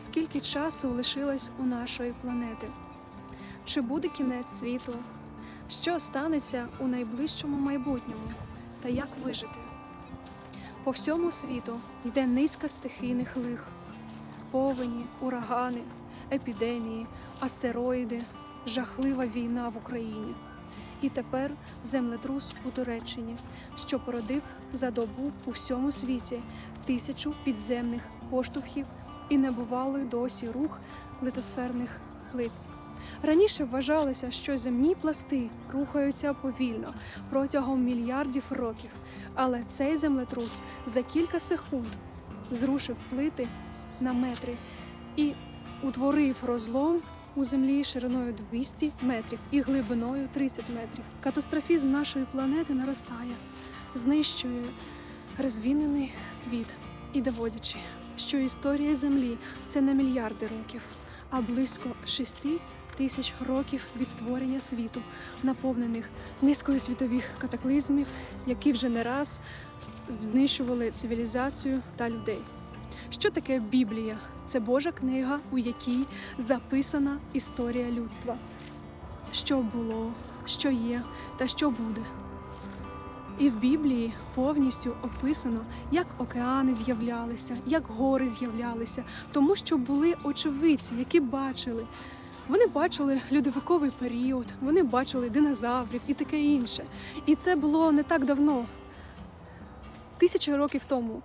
скільки часу лишилось у нашої планети? Чи буде кінець світу? Що станеться у найближчому майбутньому? Та як вижити? По всьому світу йде низка стихійних лих, повені, урагани, епідемії, астероїди, жахлива війна в Україні. І тепер землетрус у Туреччині, що породив за добу у всьому світі тисячу підземних поштовхів і небувалий досі рух литосферних плит. Раніше вважалося, що земні пласти рухаються повільно протягом мільярдів років, але цей землетрус за кілька секунд зрушив плити на метри і утворив розлом у землі шириною 200 метрів і глибиною 30 метрів. Катастрофізм нашої планети наростає, знищує розвінений світ і доводячи, що історія Землі це не мільярди років, а близько 6 тисяч років від створення світу, наповнених низкою світових катаклізмів, які вже не раз знищували цивілізацію та людей. Що таке Біблія? Це Божа книга, у якій записана історія людства. Що було, що є та що буде. І в Біблії повністю описано, як океани з'являлися, як гори з'являлися, тому що були очевидці, які бачили. Вони бачили льодовиковий період, вони бачили динозаврів і таке інше. І це було не так давно, тисячі років тому.